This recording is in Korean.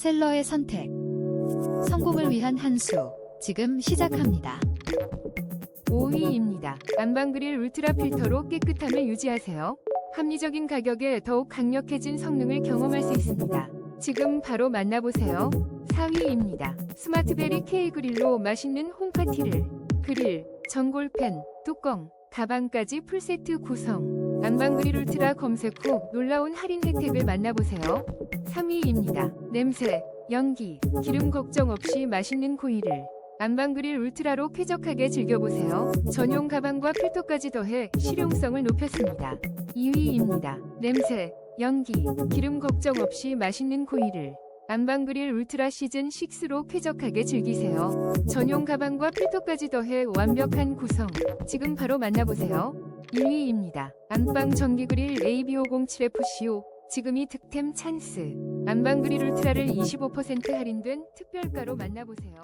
셀러의 선택. 성공을 위한 한 수. 지금 시작합니다. 5위입니다. 안방그릴 울트라 필터로 깨끗함을 유지하세요. 합리적인 가격에 더욱 강력해진 성능을 경험할 수 있습니다. 지금 바로 만나보세요. 4위입니다. 스마트베리 K 그릴로 맛있는 홈파티를 그릴, 전골팬, 뚜껑, 가방까지 풀세트 구성. 안방그릴 울트라 검색 후 놀라운 할인 혜택을 만나보세요. 3위입니다. 냄새, 연기, 기름 걱정 없이 맛있는 고이를 안방그릴 울트라로 쾌적하게 즐겨보세요. 전용 가방과 필터까지 더해 실용성을 높였습니다. 2위입니다. 냄새, 연기, 기름 걱정 없이 맛있는 고이를 안방그릴 울트라 시즌 6로 쾌적하게 즐기세요. 전용 가방과 필터까지 더해 완벽한 구성. 지금 바로 만나보세요. 1위입니다. 안방 전기그릴 AB507FCO 지금이 득템 찬스. 안방그릴 울트라를 25% 할인된 특별가로 만나보세요.